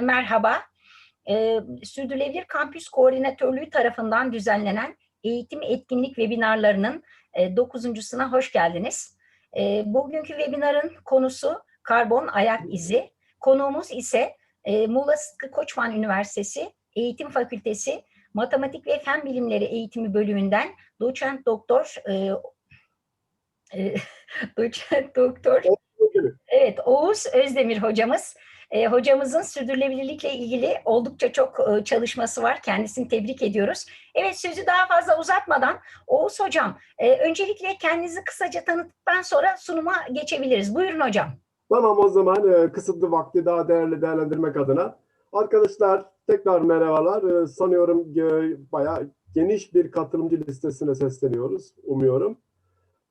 Merhaba. Ee, Sürdürülebilir Kampüs Koordinatörlüğü tarafından düzenlenen eğitim etkinlik webinarlarının e, dokuzuncusuna hoş geldiniz. E, bugünkü webinarın konusu karbon ayak izi. Konuğumuz ise e, Muğla Sıtkı Koçman Üniversitesi Eğitim Fakültesi Matematik ve Fen Bilimleri Eğitimi Bölümünden doçent doktor e, e, doçent doktor Evet, Oğuz Özdemir hocamız. E, hocamızın sürdürülebilirlikle ilgili oldukça çok e, çalışması var. Kendisini tebrik ediyoruz. Evet, sözü daha fazla uzatmadan Oğuz hocam, e, öncelikle kendinizi kısaca tanıttıktan sonra sunuma geçebiliriz. Buyurun hocam. Tamam o zaman e, kısıtlı vakti daha değerli değerlendirmek adına. Arkadaşlar tekrar merhabalar. E, sanıyorum e, bayağı geniş bir katılımcı listesine sesleniyoruz. Umuyorum.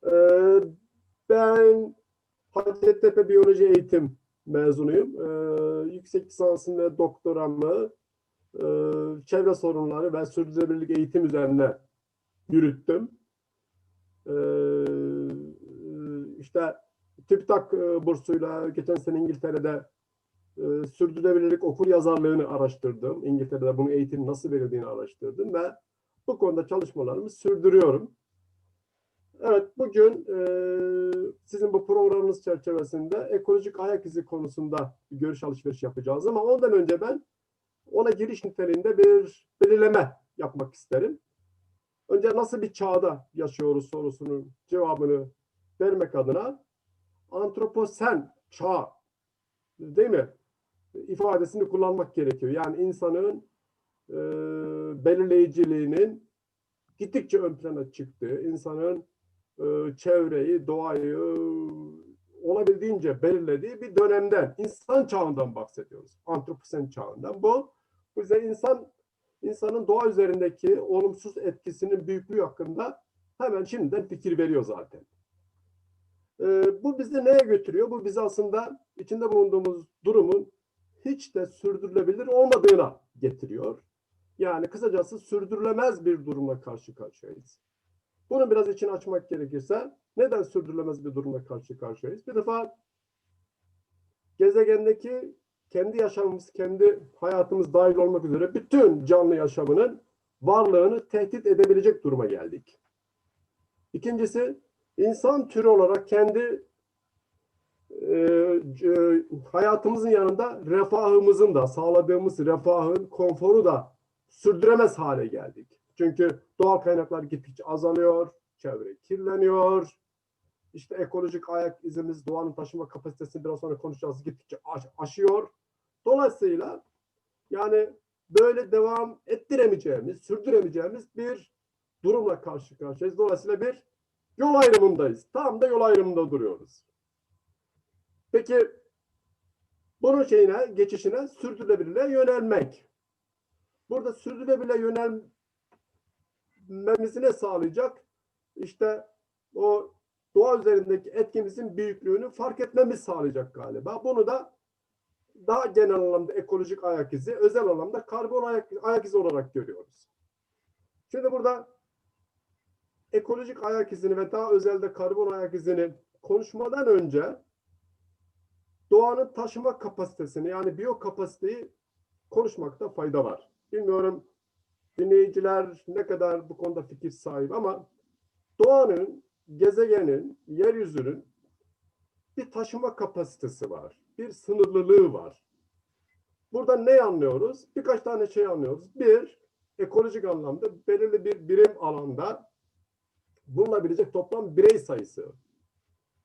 E, ben Hacettepe Biyoloji Eğitim mezunuyum. E, yüksek lisansım ve doktoramı e, çevre sorunları ve sürdürülebilirlik eğitim üzerine yürüttüm. E, işte TÜBİTAK e, bursuyla geçen sene İngiltere'de e, sürdürülebilirlik okur yazarlığını araştırdım. İngiltere'de bunun eğitim nasıl verildiğini araştırdım ve bu konuda çalışmalarımı sürdürüyorum. Evet, bugün e, sizin bu programınız çerçevesinde ekolojik ayak izi konusunda bir görüş alışveriş yapacağız. Ama ondan önce ben ona giriş niteliğinde bir belirleme yapmak isterim. Önce nasıl bir çağda yaşıyoruz sorusunun cevabını vermek adına antroposen çağ değil mi? ifadesini kullanmak gerekiyor. Yani insanın e, belirleyiciliğinin gittikçe ön plana çıktığı, insanın çevreyi, doğayı olabildiğince belirlediği bir dönemden, insan çağından bahsediyoruz. Antroposen çağından. Bu bize insan insanın doğa üzerindeki olumsuz etkisinin büyüklüğü hakkında hemen şimdiden fikir veriyor zaten. Ee, bu bizi neye götürüyor? Bu bizi aslında içinde bulunduğumuz durumun hiç de sürdürülebilir olmadığına getiriyor. Yani kısacası sürdürülemez bir durumla karşı karşıyayız. Bunu biraz için açmak gerekirse neden sürdürülemez bir durumla karşı karşıyayız? Bir defa gezegendeki kendi yaşamımız, kendi hayatımız dahil olmak üzere bütün canlı yaşamının varlığını tehdit edebilecek duruma geldik. İkincisi insan türü olarak kendi e, e, hayatımızın yanında refahımızın da sağladığımız refahın konforu da sürdüremez hale geldik. Çünkü doğal kaynaklar gittikçe azalıyor, çevre kirleniyor. İşte ekolojik ayak izimiz, doğanın taşıma kapasitesini biraz sonra konuşacağız gittikçe aş aşıyor. Dolayısıyla yani böyle devam ettiremeyeceğimiz, sürdüremeyeceğimiz bir durumla karşı karşıyayız. Dolayısıyla bir yol ayrımındayız. Tam da yol ayrımında duruyoruz. Peki bunun şeyine, geçişine sürdürülebilirliğe yönelmek. Burada sürdürülebilirliğe yönelmemizi ne sağlayacak? İşte o doğa üzerindeki etkimizin büyüklüğünü fark etmemiz sağlayacak galiba. Bunu da daha genel anlamda ekolojik ayak izi, özel anlamda karbon ayak, ayak izi olarak görüyoruz. Şimdi burada ekolojik ayak izini ve daha özelde karbon ayak izini konuşmadan önce doğanın taşıma kapasitesini yani biyo kapasiteyi konuşmakta fayda var. Bilmiyorum dinleyiciler ne kadar bu konuda fikir sahibi ama doğanın, gezegenin, yeryüzünün bir taşıma kapasitesi var. Bir sınırlılığı var. Burada ne anlıyoruz? Birkaç tane şey anlıyoruz. Bir, ekolojik anlamda belirli bir birim alanda bulunabilecek toplam birey sayısı.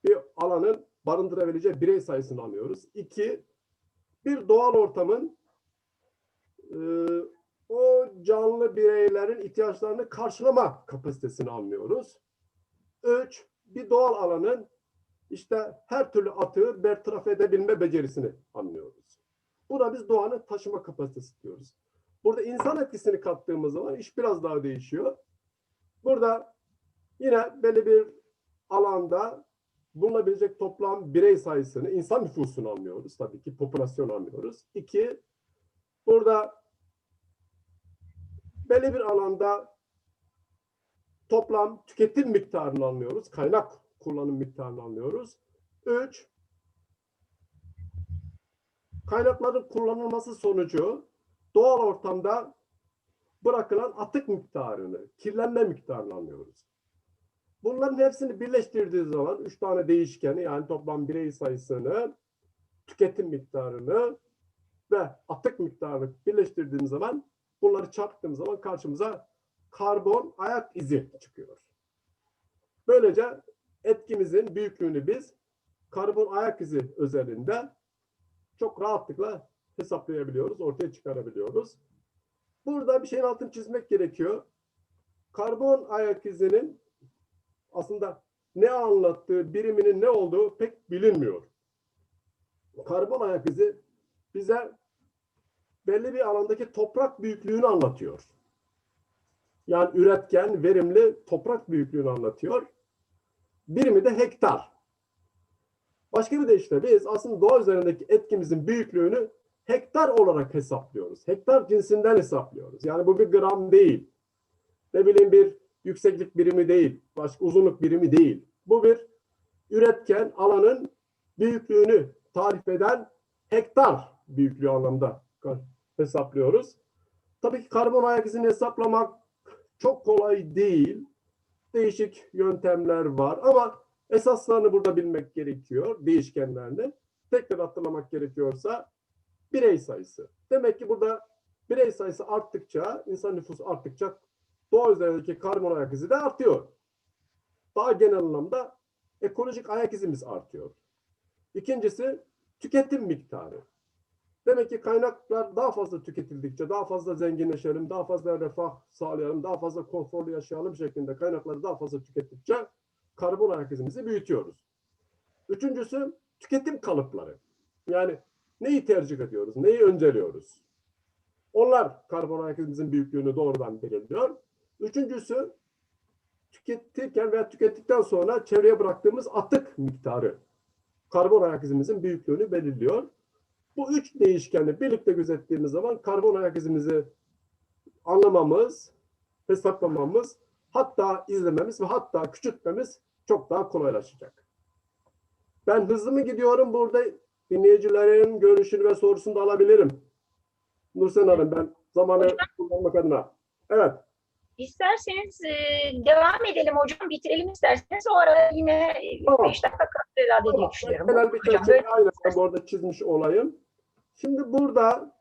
Bir alanın barındırabileceği birey sayısını anlıyoruz. İki, bir doğal ortamın o canlı bireylerin ihtiyaçlarını karşılama kapasitesini anlıyoruz. Üç, bir doğal alanın işte her türlü atığı bertaraf edebilme becerisini anlıyoruz. Buna biz doğanın taşıma kapasitesi diyoruz. Burada insan etkisini kattığımız zaman iş biraz daha değişiyor. Burada yine belli bir alanda bulunabilecek toplam birey sayısını, insan nüfusunu anlıyoruz tabii ki, popülasyon anlıyoruz. İki, burada belli bir alanda toplam tüketim miktarını anlıyoruz, kaynak kullanım miktarını anlıyoruz. Üç, kaynakların kullanılması sonucu doğal ortamda bırakılan atık miktarını, kirlenme miktarını anlıyoruz. Bunların hepsini birleştirdiği zaman üç tane değişkeni yani toplam birey sayısını, tüketim miktarını ve atık miktarını birleştirdiğimiz zaman bunları çarptığımız zaman karşımıza karbon ayak izi çıkıyor. Böylece etkimizin büyüklüğünü biz karbon ayak izi özelinde çok rahatlıkla hesaplayabiliyoruz, ortaya çıkarabiliyoruz. Burada bir şeyin altını çizmek gerekiyor. Karbon ayak izinin aslında ne anlattığı, biriminin ne olduğu pek bilinmiyor. Karbon ayak izi bize belli bir alandaki toprak büyüklüğünü anlatıyor. Yani üretken, verimli toprak büyüklüğünü anlatıyor. Birimi de hektar. Başka bir deyişle biz aslında doğa üzerindeki etkimizin büyüklüğünü hektar olarak hesaplıyoruz. Hektar cinsinden hesaplıyoruz. Yani bu bir gram değil. Ne bileyim bir yükseklik birimi değil. Başka uzunluk birimi değil. Bu bir üretken alanın büyüklüğünü tarif eden hektar büyüklüğü anlamda hesaplıyoruz. Tabii ki karbon ayak izini hesaplamak çok kolay değil. Değişik yöntemler var ama esaslarını burada bilmek gerekiyor. Değişkenlerini. Tekrar hatırlamak gerekiyorsa birey sayısı. Demek ki burada birey sayısı arttıkça, insan nüfusu arttıkça doğa üzerindeki karbon ayak izi de artıyor. Daha genel anlamda ekolojik ayak izimiz artıyor. İkincisi tüketim miktarı. Demek ki kaynaklar daha fazla tüketildikçe, daha fazla zenginleşelim, daha fazla refah sağlayalım, daha fazla konforlu yaşayalım şeklinde kaynakları daha fazla tükettikçe karbon ayak izimizi büyütüyoruz. Üçüncüsü tüketim kalıpları. Yani neyi tercih ediyoruz, neyi önceliyoruz? Onlar karbon ayak izimizin büyüklüğünü doğrudan belirliyor. Üçüncüsü tüketirken veya tükettikten sonra çevreye bıraktığımız atık miktarı karbon ayak izimizin büyüklüğünü belirliyor. Bu üç değişkeni birlikte gözettiğimiz zaman karbon ayak izimizi anlamamız, hesaplamamız, hatta izlememiz ve hatta küçültmemiz çok daha kolaylaşacak. Ben hızlı mı gidiyorum burada dinleyicilerin görüşünü ve sorusunu da alabilirim. Nursen Hanım ben zamanı kullanmak adına. Evet. İsterseniz e, devam edelim hocam, bitirelim isterseniz. O ara yine 5 Tamam. dakika kalır herhalde diye düşünüyorum. Genel bir Hocam, çerçeve aynen bu arada çizmiş olayım. Şimdi burada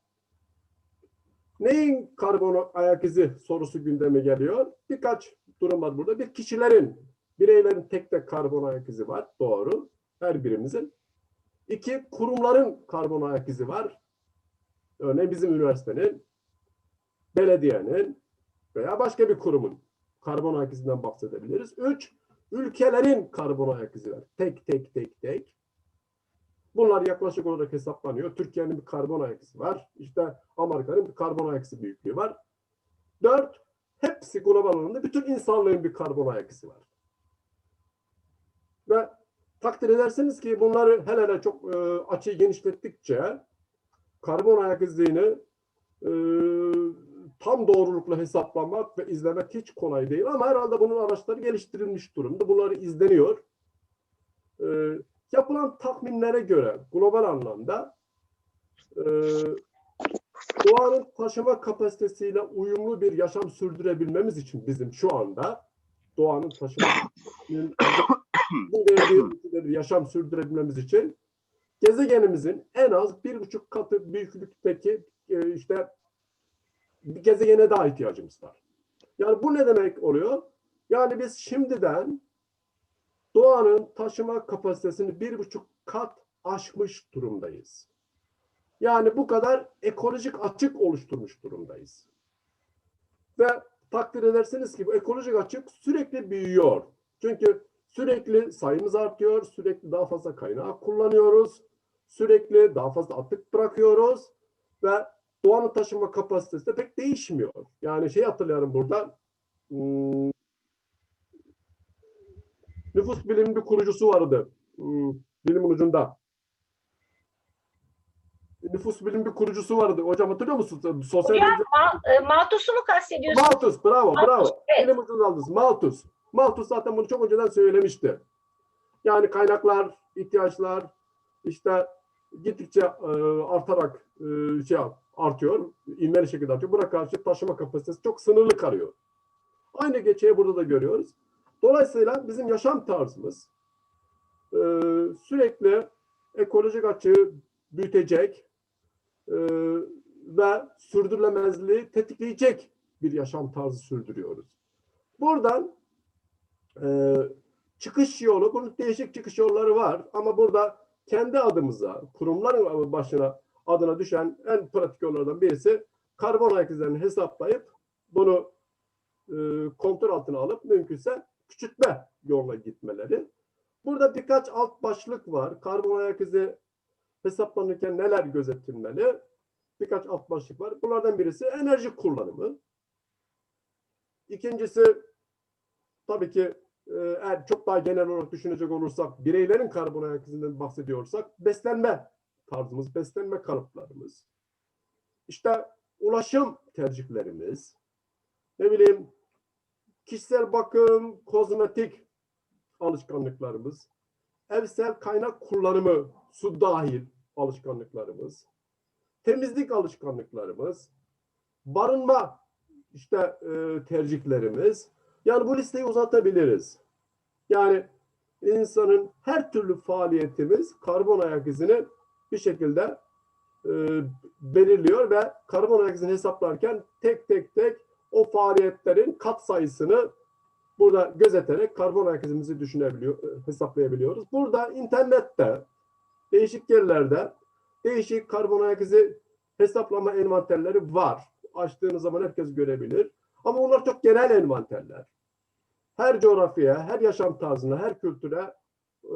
neyin karbon ayak izi sorusu gündeme geliyor. Birkaç durum var burada. Bir kişilerin, bireylerin tek tek karbon ayak izi var. Doğru. Her birimizin. İki, kurumların karbon ayak izi var. Örneğin bizim üniversitenin, belediyenin veya başka bir kurumun karbon ayak izinden bahsedebiliriz. Üç, ülkelerin karbon ayak izi var. Tek tek tek tek. Bunlar yaklaşık olarak hesaplanıyor. Türkiye'nin bir karbon ayak izi var. İşte Amerika'nın bir karbon ayak izi büyüklüğü var. Dört, hepsi global anlamda bütün insanlığın bir karbon ayak izi var. Ve takdir edersiniz ki bunları hele hele çok e, açıyı genişlettikçe karbon ayak izini e, tam doğrulukla hesaplamak ve izlemek hiç kolay değil ama herhalde bunun araçları geliştirilmiş durumda. Bunları izleniyor. E, yapılan tahminlere göre global anlamda e, doğanın taşıma kapasitesiyle uyumlu bir yaşam sürdürebilmemiz için bizim şu anda doğanın taşıma verdiği yaşam sürdürebilmemiz için gezegenimizin en az bir buçuk katı büyüklükteki e, işte bir gezegene daha ihtiyacımız var. Yani bu ne demek oluyor? Yani biz şimdiden doğanın taşıma kapasitesini bir buçuk kat aşmış durumdayız. Yani bu kadar ekolojik açık oluşturmuş durumdayız. Ve takdir edersiniz ki bu ekolojik açık sürekli büyüyor. Çünkü sürekli sayımız artıyor, sürekli daha fazla kaynağı kullanıyoruz, sürekli daha fazla atık bırakıyoruz ve doğanın taşıma kapasitesi de pek değişmiyor. Yani şey hatırlıyorum burada, hmm, nüfus bilimi bir kurucusu vardı, hmm, dilimin ucunda. Nüfus bilim bir kurucusu vardı. Hocam hatırlıyor musun? Sosyal Hocam, medya- Ma- e, Malthus'u mu kastediyorsunuz? Malthus, bravo, Malthus, bravo. evet. Elim ucundan aldınız. Malthus. Malthus zaten bunu çok önceden söylemişti. Yani kaynaklar, ihtiyaçlar, işte gittikçe e, artarak e, şey artıyor. İnmeli şekilde artıyor. Buna karşı taşıma kapasitesi çok sınırlı kalıyor. Aynı geçeyi burada da görüyoruz. Dolayısıyla bizim yaşam tarzımız e, sürekli ekolojik açığı büyütecek e, ve sürdürülemezliği tetikleyecek bir yaşam tarzı sürdürüyoruz. Buradan e, çıkış yolu, bunun değişik çıkış yolları var ama burada kendi adımıza, kurumların başına adına düşen en pratik yollardan birisi karbon ayak izlerini hesaplayıp bunu e, kontrol altına alıp mümkünse küçültme yoluna gitmeleri. Burada birkaç alt başlık var. Karbon ayak izi hesaplanırken neler gözetilmeli? Birkaç alt başlık var. Bunlardan birisi enerji kullanımı. İkincisi tabii ki e, eğer çok daha genel olarak düşünecek olursak bireylerin karbon ayak izinden bahsediyorsak beslenme tarzımız, beslenme kalıplarımız. İşte ulaşım tercihlerimiz, ne bileyim kişisel bakım, kozmetik alışkanlıklarımız, evsel kaynak kullanımı, su dahil alışkanlıklarımız, temizlik alışkanlıklarımız, barınma işte e, tercihlerimiz. Yani bu listeyi uzatabiliriz. Yani insanın her türlü faaliyetimiz karbon ayak izini bir şekilde e, belirliyor ve karbon ayak izini hesaplarken tek tek tek o faaliyetlerin kat sayısını burada gözeterek karbon ayak izimizi düşünebiliyor, e, hesaplayabiliyoruz. Burada internette değişik yerlerde değişik karbon ayak izi hesaplama envanterleri var. Açtığınız zaman herkes görebilir. Ama bunlar çok genel envanterler. Her coğrafyaya, her yaşam tarzına, her kültüre e,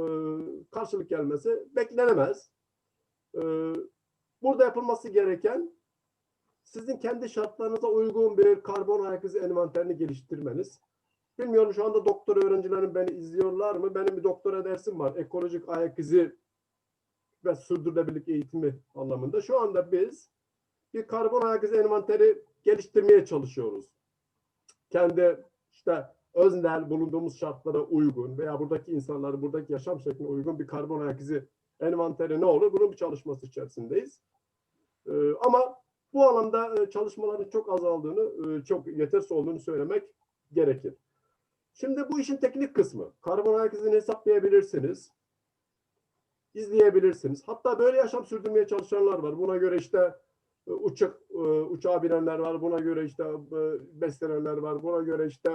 karşılık gelmesi beklenemez. E, burada yapılması gereken sizin kendi şartlarınıza uygun bir karbon ayak izi envanterini geliştirmeniz. Bilmiyorum şu anda doktor öğrencilerim beni izliyorlar mı? Benim bir doktora dersim var. Ekolojik ayak izi ve sürdürülebilirlik eğitimi anlamında. Şu anda biz bir karbon ayak izi envanteri geliştirmeye çalışıyoruz. Kendi işte öznel bulunduğumuz şartlara uygun veya buradaki insanların buradaki yaşam şekline uygun bir karbon ayak izi envanteri ne olur? Bunun bir çalışması içerisindeyiz. Ee, ama bu alanda e, çalışmaların çok azaldığını, e, çok yetersiz olduğunu söylemek gerekir. Şimdi bu işin teknik kısmı. Karbon ayak izini hesaplayabilirsiniz. izleyebilirsiniz. Hatta böyle yaşam sürdürmeye çalışanlar var. Buna göre işte e, uçak uçağa binenler var. Buna göre işte beslenenler var. Buna göre işte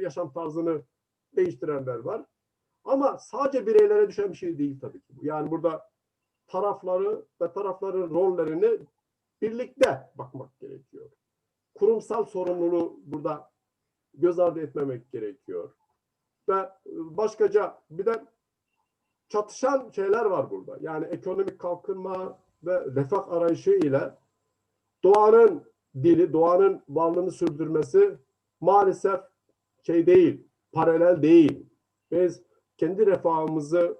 yaşam tarzını değiştirenler var. Ama sadece bireylere düşen bir şey değil tabii ki. Yani burada tarafları ve tarafların rollerini birlikte bakmak gerekiyor. Kurumsal sorumluluğu burada göz ardı etmemek gerekiyor. Ve başkaca bir de çatışan şeyler var burada. Yani ekonomik kalkınma ve refah arayışı ile doğanın dili, doğanın varlığını sürdürmesi maalesef şey değil, paralel değil. Biz kendi refahımızı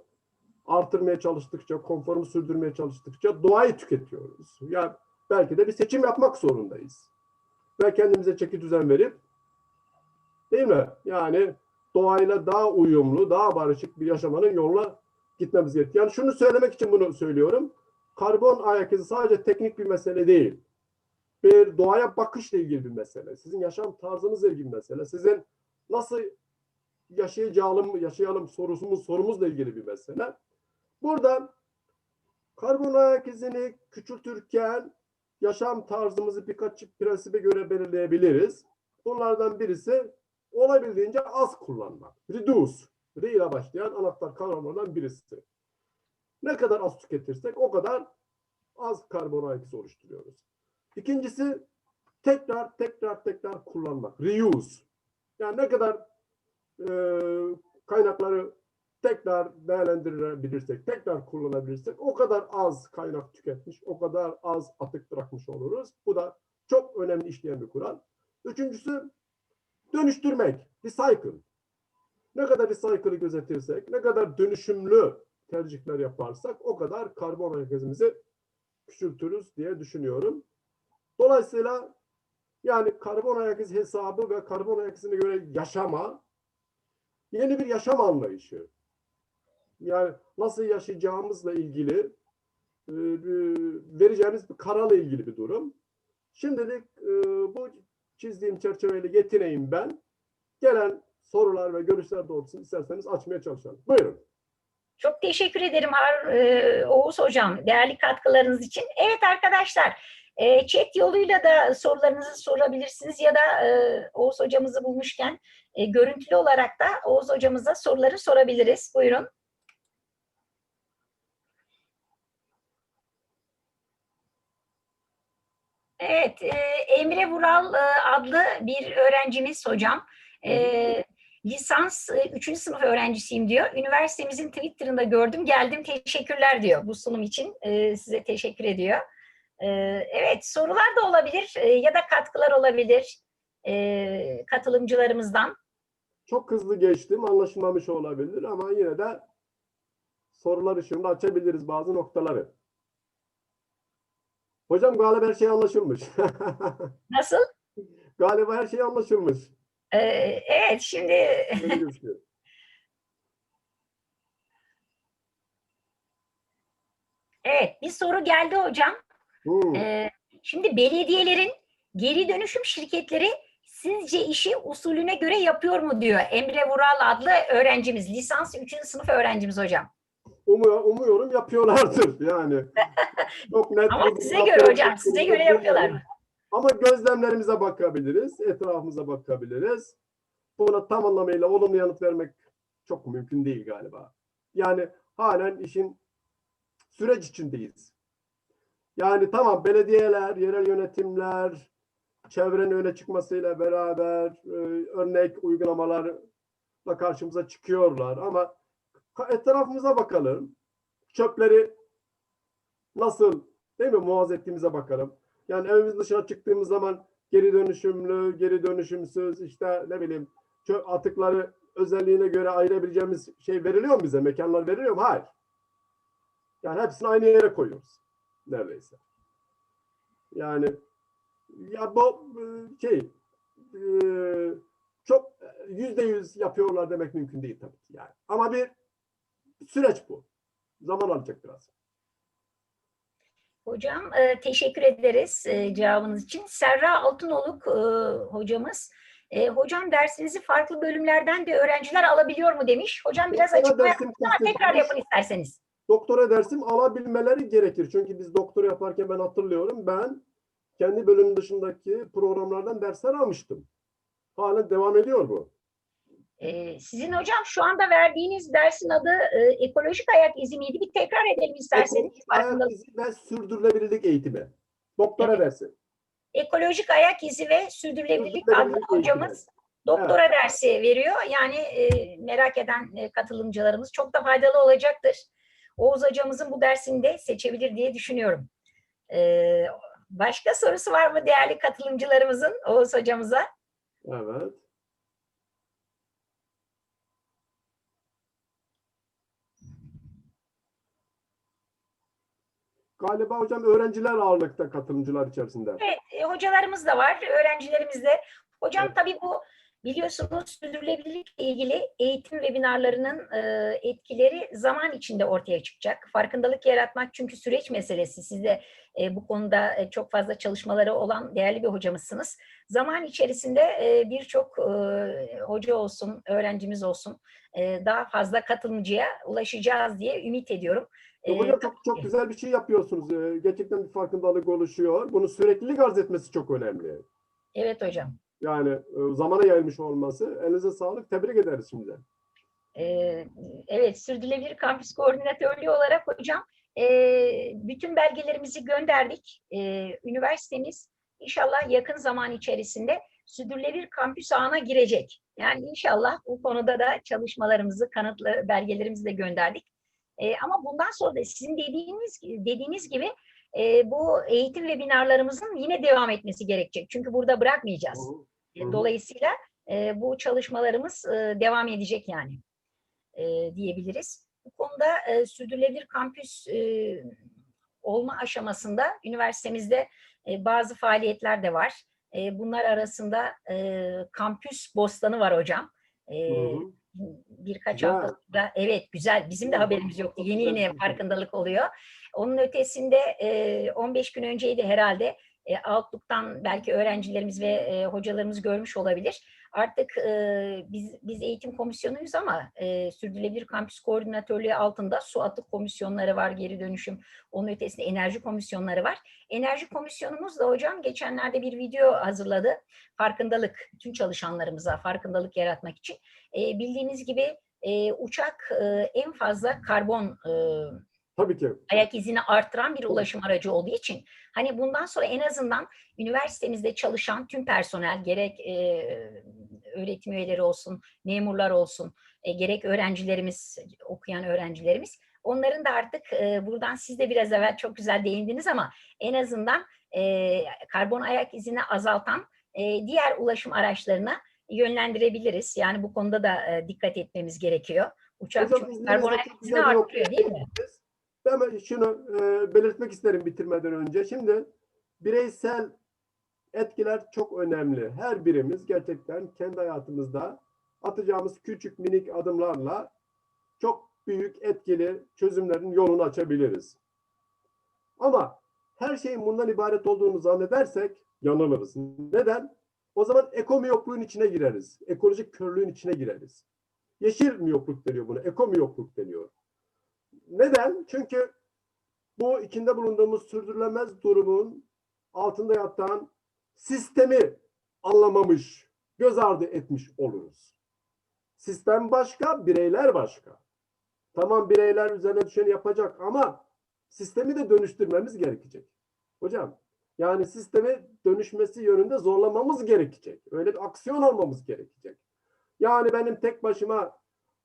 artırmaya çalıştıkça, konforumu sürdürmeye çalıştıkça doğayı tüketiyoruz. Yani belki de bir seçim yapmak zorundayız. Ve kendimize çeki düzen verip değil mi? Yani doğayla daha uyumlu, daha barışık bir yaşamanın yoluna gitmemiz gerekiyor. Yani şunu söylemek için bunu söylüyorum. Karbon ayak izi sadece teknik bir mesele değil. Bir doğaya bakışla ilgili bir mesele. Sizin yaşam tarzınızla ilgili bir mesele. Sizin nasıl yaşayacağım, yaşayalım sorusumuz, sorumuzla ilgili bir mesele. Burada karbon ayak izini küçültürken yaşam tarzımızı birkaç prensibe göre belirleyebiliriz. Bunlardan birisi olabildiğince az kullanmak. Reduce. R ile başlayan anahtar kavramlardan birisi. Ne kadar az tüketirsek o kadar az karbon ayak oluşturuyoruz. İkincisi tekrar tekrar tekrar kullanmak. Reuse. Yani ne kadar e, kaynakları tekrar değerlendirebilirsek, tekrar kullanabilirsek o kadar az kaynak tüketmiş, o kadar az atık bırakmış oluruz. Bu da çok önemli işleyen bir kural. Üçüncüsü dönüştürmek, recycle. Ne kadar recycle'ı gözetirsek, ne kadar dönüşümlü tercihler yaparsak o kadar karbon ayak izimizi küçültürüz diye düşünüyorum. Dolayısıyla yani karbon ayak izi hesabı ve karbon ayak izine göre yaşama yeni bir yaşam anlayışı. Yani nasıl yaşayacağımızla ilgili e, vereceğimiz bir kararla ilgili bir durum. Şimdilik e, bu çizdiğim çerçeveyle yetineyim ben. Gelen sorular ve görüşler doğrultusunda isterseniz açmaya çalışalım. Buyurun. Çok teşekkür ederim Har e, Oğuz Hocam değerli katkılarınız için. Evet arkadaşlar e, chat yoluyla da sorularınızı sorabilirsiniz ya da e, Oğuz Hocamızı bulmuşken e, görüntülü olarak da Oğuz Hocamıza soruları sorabiliriz. Buyurun. Evet, e, Emre Vural e, adlı bir öğrencimiz hocam. E, lisans 3. sınıf öğrencisiyim diyor. Üniversitemizin Twitter'ında gördüm, geldim teşekkürler diyor bu sunum için. E, size teşekkür ediyor. E, evet, sorular da olabilir e, ya da katkılar olabilir e, katılımcılarımızdan. Çok hızlı geçtim. Anlaşılmamış olabilir ama yine de sorular ışığında açabiliriz bazı noktaları. Hocam galiba her şey anlaşılmış. Nasıl? galiba her şey anlaşılmış. E, evet, şimdi gözüküyor. evet bir soru geldi hocam. Hmm. Ee, şimdi belediyelerin geri dönüşüm şirketleri sizce işi usulüne göre yapıyor mu diyor Emre Vural adlı öğrencimiz. Lisans 3. sınıf öğrencimiz hocam. Umuyor, umuyorum yapıyorlardır yani. Çok net. Ama size göre hocam, size göre yapıyorlar mı? Ama gözlemlerimize bakabiliriz, etrafımıza bakabiliriz. Buna tam anlamıyla olumlu yanıt vermek çok mümkün değil galiba. Yani halen işin süreç içindeyiz. Yani tamam belediyeler, yerel yönetimler, çevrenin öne çıkmasıyla beraber e, örnek uygulamalarla karşımıza çıkıyorlar ama etrafımıza bakalım. Çöpleri nasıl değil mi muhafaza ettiğimize bakalım. Yani evimiz dışına çıktığımız zaman geri dönüşümlü, geri dönüşümsüz işte ne bileyim çöp atıkları özelliğine göre ayırabileceğimiz şey veriliyor mu bize? Mekanlar veriliyor mu? Hayır. Yani hepsini aynı yere koyuyoruz. Neredeyse. Yani ya bu e, şey e, çok yüzde yüz yapıyorlar demek mümkün değil tabii yani. Ama bir süreç bu. Zaman alacak biraz. Hocam e, teşekkür ederiz e, cevabınız için. Serra Altınoluk e, hocamız. E, hocam dersinizi farklı bölümlerden de öğrenciler alabiliyor mu demiş. Hocam biraz Doktora açıklama yapın tekrar yapın isterseniz. doktora dersim alabilmeleri gerekir. Çünkü biz doktora yaparken ben hatırlıyorum ben kendi bölüm dışındaki programlardan dersler almıştım. Halen devam ediyor bu. Ee, sizin hocam şu anda verdiğiniz dersin adı e, ekolojik ayak izi miydi? Bir tekrar edelim isterseniz. Ekolojik ayak izi ve sürdürülebilirlik eğitimi. Doktora Evet. dersi. Ekolojik ayak izi ve sürdürülebilirlik adlı hocamız doktora dersi veriyor. Yani e, merak eden e, katılımcılarımız çok da faydalı olacaktır. Oğuz hocamızın bu dersini de seçebilir diye düşünüyorum. Ee, başka sorusu var mı değerli katılımcılarımızın Oğuz hocamıza? Evet. Galiba hocam öğrenciler ağırlıkta katılımcılar içerisinde. Evet, e, hocalarımız da var, öğrencilerimiz de. Hocam Evet. tabii bu biliyorsunuz sürdürülebilirlikle ilgili eğitim webinarlarının e, etkileri zaman içinde ortaya çıkacak. Farkındalık yaratmak çünkü süreç meselesi. Siz de e, bu konuda e, çok fazla çalışmaları olan değerli bir hocamızsınız. Zaman içerisinde e, birçok e, hoca olsun, öğrencimiz olsun e, daha fazla katılımcıya ulaşacağız diye ümit ediyorum. E, Hocam çok, çok güzel bir şey yapıyorsunuz. E, Gerçekten bir farkındalık oluşuyor. Bunu süreklilik arz etmesi çok önemli. evet hocam. Yani e, zamana yayılmış olması. Elinize sağlık. Tebrik ederiz şimdi. Ee, Evet, Sürdürülebilir Kampüs Koordinatörlüğü olarak hocam e, bütün belgelerimizi gönderdik. E, Üniversitemiz inşallah yakın zaman içerisinde Sürdürülebilir Kampüs ağına girecek. Yani inşallah bu konuda da çalışmalarımızı, kanıtlı belgelerimizi de gönderdik. E, Ama bundan sonra da sizin dediğiniz dediğiniz gibi e, bu eğitim webinarlarımızın yine devam etmesi gerekecek. Çünkü burada bırakmayacağız. E, Hı hı. Dolayısıyla e, bu çalışmalarımız e, devam edecek yani e, diyebiliriz. Bu konuda e, sürdürülebilir kampüs e, olma aşamasında üniversitemizde e, bazı faaliyetler de var. E, bunlar arasında e, kampüs bostanı var hocam. E, Hı hı. Birkaç hafta sonra evet güzel bizim de haberimiz yoktu. Yeni yeni farkındalık oluyor. Onun ötesinde e, 15 gün önceydi herhalde e, Outlook'tan belki öğrencilerimiz ve e, hocalarımız görmüş olabilir. Artık e, biz biz eğitim komisyonuyuz ama e, sürdürülebilir kampüs koordinatörlüğü altında su atık komisyonları var, geri dönüşüm, onun ötesinde enerji komisyonları var. Enerji komisyonumuz da hocam geçenlerde bir video hazırladı. Farkındalık, bütün çalışanlarımıza farkındalık yaratmak için. Bildiğiniz gibi uçak en fazla karbon Tabii ki. ayak izini artıran bir ulaşım aracı olduğu için hani bundan sonra en azından üniversitemizde çalışan tüm personel gerek e, öğretim üyeleri olsun, memurlar olsun, e, gerek öğrencilerimiz, okuyan öğrencilerimiz onların da artık e, buradan siz de biraz evvel çok güzel değindiniz ama en azından e, karbon ayak izini azaltan e, diğer ulaşım araçlarına yönlendirebiliriz. Yani bu konuda da e, dikkat etmemiz gerekiyor. Uçak çünkü karbon ayak izini artırıyor değil mi? Hemen şunu e, belirtmek isterim bitirmeden önce. Şimdi bireysel etkiler çok önemli. Her birimiz gerçekten kendi hayatımızda atacağımız küçük minik adımlarla çok büyük etkili çözümlerin yolunu açabiliriz. Ama her şeyin bundan ibaret olduğunu zannedersek yanılırız. Neden? O zaman ekomiyokluğun içine gireriz. Ekolojik körlüğün içine gireriz. Yeşil miyokluk deniyor buna. Ekomiyokluk deniyor. Neden? Çünkü bu içinde bulunduğumuz sürdürülemez durumun altında yatan sistemi anlamamış, göz ardı etmiş oluruz. Sistem başka, bireyler başka. Tamam bireyler üzerine düşeni yapacak ama sistemi de dönüştürmemiz gerekecek. Hocam yani sistemi dönüşmesi yönünde zorlamamız gerekecek. Öyle bir aksiyon almamız gerekecek. Yani benim tek başıma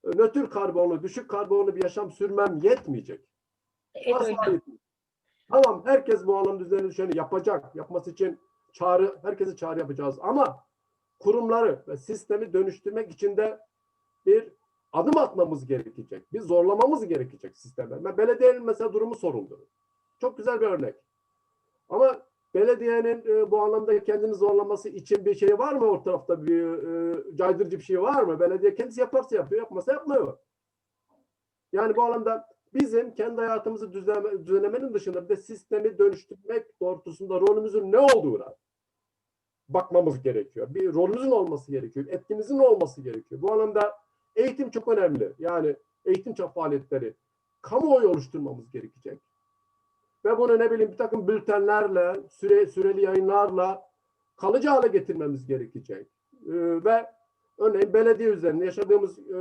nötr karbonlu, düşük karbonlu bir yaşam sürmem yetmeyecek. Evet Asla hocam. yetmeyecek. Tamam herkes bu alanda üzerine düşeni yapacak. Yapması için çağrı, herkese çağrı yapacağız. Ama kurumları ve sistemi dönüştürmek için de bir adım atmamız gerekecek. Bir zorlamamız gerekecek sisteme. Belediyenin mesela durumu soruldu. Çok güzel bir örnek. Ama belediyenin e, bu anlamda kendini zorlaması için bir şey var mı o tarafta bir e, caydırıcı bir şey var mı? Belediye kendisi yaparsa yapıyor, yapmasa yapmıyor. Yani bu alanda bizim kendi hayatımızı düzenleme, düzenlemenin dışında bir de sistemi dönüştürmek doğrultusunda rolümüzün ne olduğuna bakmamız gerekiyor. Bir rolümüzün olması gerekiyor. Etkimizin olması gerekiyor. Bu alanda eğitim çok önemli. Yani eğitim çap faaliyetleri kamuoyu oluşturmamız gerekecek. Ve bunu ne bileyim bir takım bültenlerle, süre, süreli yayınlarla kalıcı hale getirmemiz gerekecek. Ee, ve örneğin belediye üzerinde yaşadığımız e,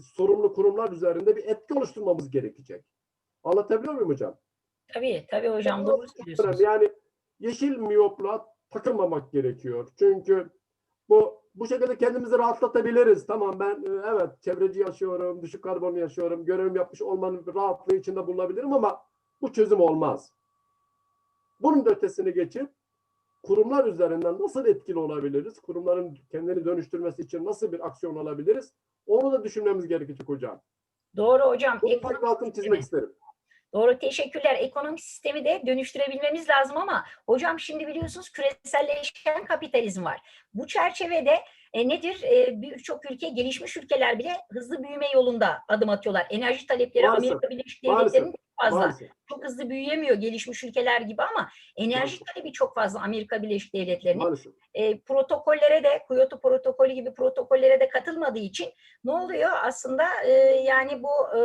sorumlu kurumlar üzerinde bir etki oluşturmamız gerekecek. Anlatabiliyor muyum hocam? Tabii tabii hocam doğru söylüyorsunuz. Yani yeşil miyopluğa takılmamak gerekiyor. Çünkü bu bu şekilde kendimizi rahatlatabiliriz. Tamam ben e, evet çevreci yaşıyorum, düşük karbonlu yaşıyorum, görevimi yapmış olmanın rahatlığı içinde bulunabilirim ama bu çözüm olmaz. Bunun da ötesini geçip kurumlar üzerinden nasıl etkili olabiliriz? Kurumların kendini dönüştürmesi için nasıl bir aksiyon alabiliriz? Onu da düşünmemiz gerekecek hocam. Doğru hocam. Bunu Ekonomik altını çizmek sistemi. isterim. Doğru teşekkürler. Ekonomik sistemi de dönüştürebilmemiz lazım ama hocam şimdi biliyorsunuz küreselleşen kapitalizm var. Bu çerçevede e, nedir? E, Birçok ülke, gelişmiş ülkeler bile hızlı büyüme yolunda adım atıyorlar. Enerji talepleri Maalesef, Amerika Birleşik Devletleri'nin çok fazla. Maalesef. Çok hızlı büyüyemiyor gelişmiş ülkeler gibi ama enerji Maalesef. talebi çok fazla Amerika Birleşik Devletleri'nin. E, protokollere de Kyoto protokolü gibi protokollere de katılmadığı için ne oluyor aslında e, yani bu e,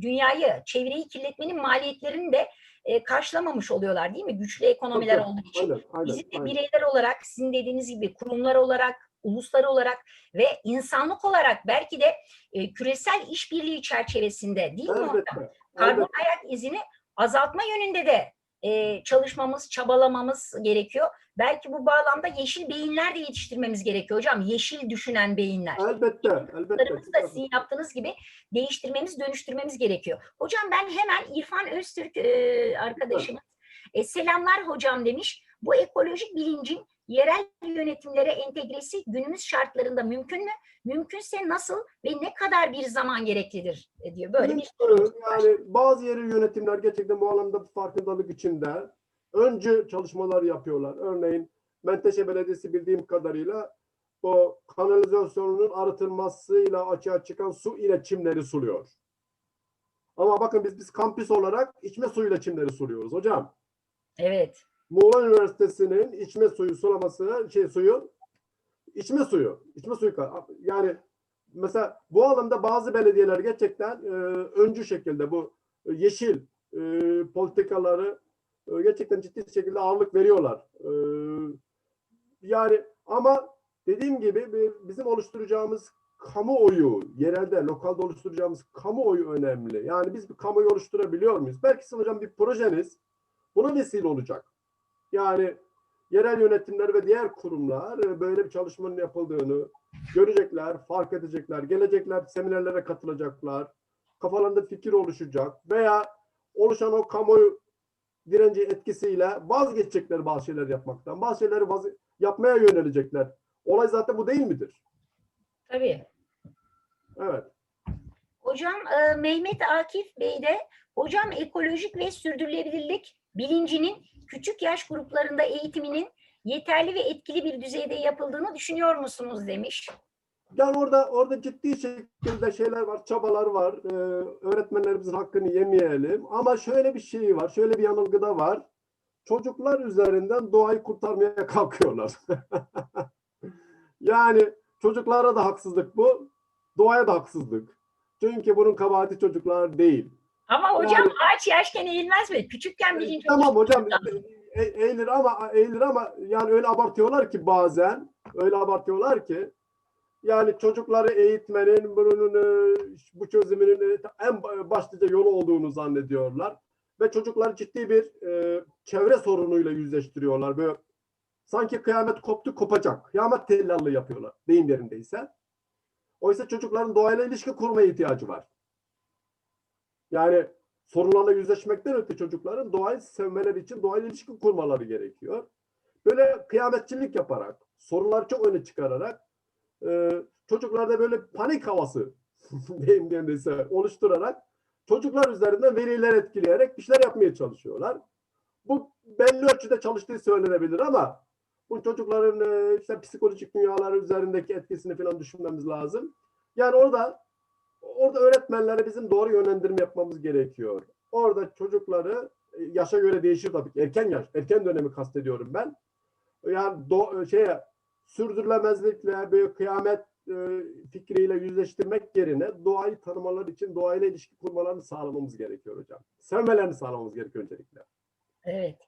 dünyayı çevreyi kirletmenin maliyetlerini de e, karşılamamış oluyorlar değil mi güçlü ekonomiler olduğu için Aynen, aynen, bizim de aynen. bireyler olarak sizin dediğiniz gibi kurumlar olarak uluslar olarak ve insanlık olarak belki de e, küresel işbirliği çerçevesinde değil mi hocam? Elbette. karbon elbette. ayak izini azaltma yönünde de e, çalışmamız, çabalamamız gerekiyor. Belki bu bağlamda yeşil beyinler de yetiştirmemiz gerekiyor hocam. Yeşil düşünen beyinler. Elbette, elbette. Da sizin yaptığınız gibi değiştirmemiz, dönüştürmemiz gerekiyor. Hocam ben hemen İrfan Öztürk e, arkadaşımız e, selamlar hocam demiş. Bu ekolojik bilincin yerel yönetimlere entegresi günümüz şartlarında mümkün mü? Mümkünse nasıl ve ne kadar bir zaman gereklidir e, diyor. Böyle bir var. yani bazı yerel yönetimler gerçekten bu alanda bir farkındalık içinde öncü çalışmalar yapıyorlar. Örneğin Menteşe Belediyesi bildiğim kadarıyla o kanalizasyonunun arıtılmasıyla açığa çıkan su iletişimleri suluyor. Ama bakın biz biz kampüs olarak içme suyu iletişimleri suluyoruz hocam. Evet. Muğla Üniversitesi'nin içme suyu sulaması şey suyu içme suyu içme suyu yani mesela bu alanda bazı belediyeler gerçekten e, öncü şekilde bu e, yeşil e, politikaları e, gerçekten ciddi şekilde ağırlık veriyorlar. E, yani ama dediğim gibi bi- bizim oluşturacağımız kamuoyu, yerelde, lokalde oluşturacağımız kamuoyu önemli. Yani biz bir kamuoyu oluşturabiliyor muyuz? Belki hocam bir projeniz buna vesile olacak. Yani yerel yönetimler ve diğer kurumlar e, böyle bir çalışmanın yapıldığını görecekler, fark edecekler, gelecekler, seminerlere katılacaklar, kafalarında fikir oluşacak veya oluşan o kamuoyu direnci etkisiyle vazgeçecekler bazı şeyler yapmaktan. Bazı şeyleri vaz- yapmaya yönelecekler. Olay zaten bu değil midir? Tabii. Evet. Hocam e, Mehmet Akif Bey de hocam ekolojik ve sürdürülebilirlik bilincinin küçük yaş gruplarında eğitiminin yeterli ve etkili bir düzeyde yapıldığını düşünüyor musunuz demiş. Yani orada orada ciddi şekilde şeyler var, çabalar var. Ee, öğretmenlerimizin hakkını yemeyelim. Ama şöyle bir şey var, şöyle bir yanılgı da var. Çocuklar üzerinden doğayı kurtarmaya kalkıyorlar. yani çocuklara da haksızlık bu, doğaya da haksızlık. Çünkü bunun kabahati çocuklar değil. Ama hocam Yani- ağaç yaşken eğilmez mi? Küçükken bilinç Tamam hocam. E- e- eğilir ama eğilir ama yani öyle abartıyorlar ki bazen öyle abartıyorlar ki yani çocukları eğitmenin bunun e, bu çözümünün e, en başlıca yolu olduğunu zannediyorlar ve çocuklar ciddi bir e, çevre sorunuyla yüzleştiriyorlar. Böyle sanki kıyamet koptu kopacak. Kıyamet tellallığı yapıyorlar deyim yerindeyse oysa çocukların doğayla ilişki kurmaya ihtiyacı var yani sorunlarla yüzleşmekten öte çocukların doğayı sevmeleri için doğayla ilişki kurmaları gerekiyor. Böyle kıyametçilik yaparak, sorunları çok öne çıkararak e, çocuklarda böyle panik havası deyim yerindeyse oluşturarak çocuklar üzerinden veriler etkileyerek bir şeyler yapmaya çalışıyorlar. Bu belli ölçüde çalıştığı söylenebilir ama bu çocukların e, işte psikolojik dünyaları üzerindeki etkisini falan düşünmemiz lazım. Yani orada orada öğretmenlere bizim doğru yönlendirme yapmamız gerekiyor. Orada çocukları e, yaşa göre değişir tabii ki. Erken yaş, erken dönemi kastediyorum ben. Yani do, şeye sürdürülemezlikle bir kıyamet e, fikriyle yüzleştirmek yerine doğayı tanımaları için doğayla ilişki kurmalarını sağlamamız gerekiyor hocam. Sevmelerini sağlamamız gerekiyor öncelikle. Evet.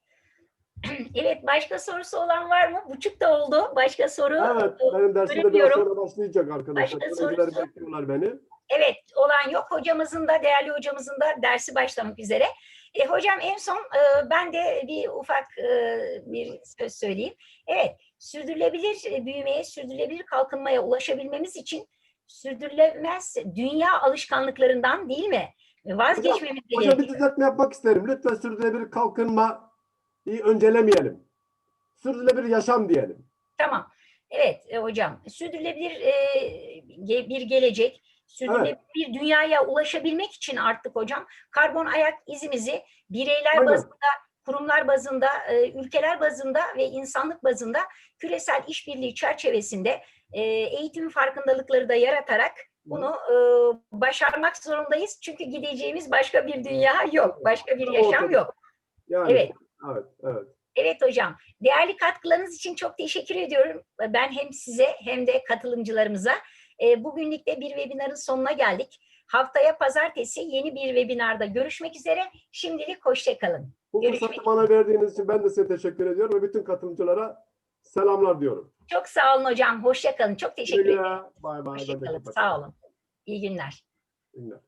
Evet başka sorusu olan var mı? Buçuk da oldu. Başka soru. Evet, benim dersimde biraz sonra başlayacak arkadaşlar. Başka sorusu? bekliyorlar beni. Evet olan yok. Hocamızın da değerli hocamızın da dersi başlamak üzere. E, hocam en son e, ben de bir ufak e, bir söz söyleyeyim. Evet sürdürülebilir e, büyümeye, sürdürülebilir kalkınmaya ulaşabilmemiz için sürdürülemez dünya alışkanlıklarından değil mi? E, Vazgeçmemiz Hocam bir gerekiyor. düzeltme yapmak isterim. Lütfen sürdürülebilir kalkınma öncelemeyelim. Sürdürülebilir yaşam diyelim. Tamam. Evet e, hocam. Sürdürülebilir e, bir gelecek, sürdürülebilir bir dünyaya ulaşabilmek için artık hocam karbon ayak izimizi bireyler Aynen. bazında, kurumlar bazında, e, ülkeler bazında ve insanlık bazında küresel işbirliği çerçevesinde e, eğitim farkındalıkları da yaratarak bunu e, başarmak zorundayız. Çünkü gideceğimiz başka bir dünya yok, başka bir yaşam yok. Yani, Evet. Evet, evet. Evet hocam. Değerli katkılarınız için çok teşekkür ediyorum. Ben hem size hem de katılımcılarımıza. E, Bugünlük de bir webinarın sonuna geldik. Haftaya pazartesi yeni bir webinarda görüşmek üzere. Şimdilik hoşçakalın. Bu Görüşmek fırsatı bana verdiğiniz için ben de size teşekkür ediyorum ve bütün katılımcılara selamlar diyorum. Çok sağ olun hocam. Hoşçakalın. Çok teşekkür ederim. Bay bay. Hoşçakalın. Sağ olun. İyi günler. İyi günler.